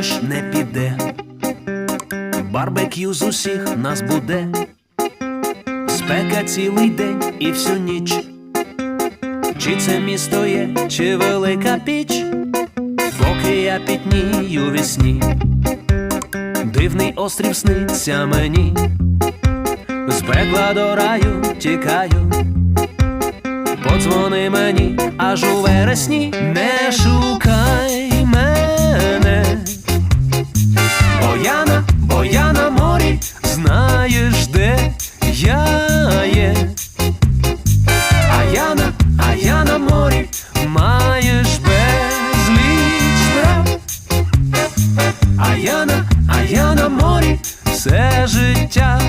ніч не піде. Барбекю з усіх нас буде. Спека цілий день і всю ніч. Чи це місто є, чи велика піч, поки я пітнію вісні. Дивний острів сниться мені, з пекла до раю тікаю. Подзвони мені аж у вересні, не шукай сіяє, а я на, а я на морі маєш безліч справ а я на, а я на морі все життя.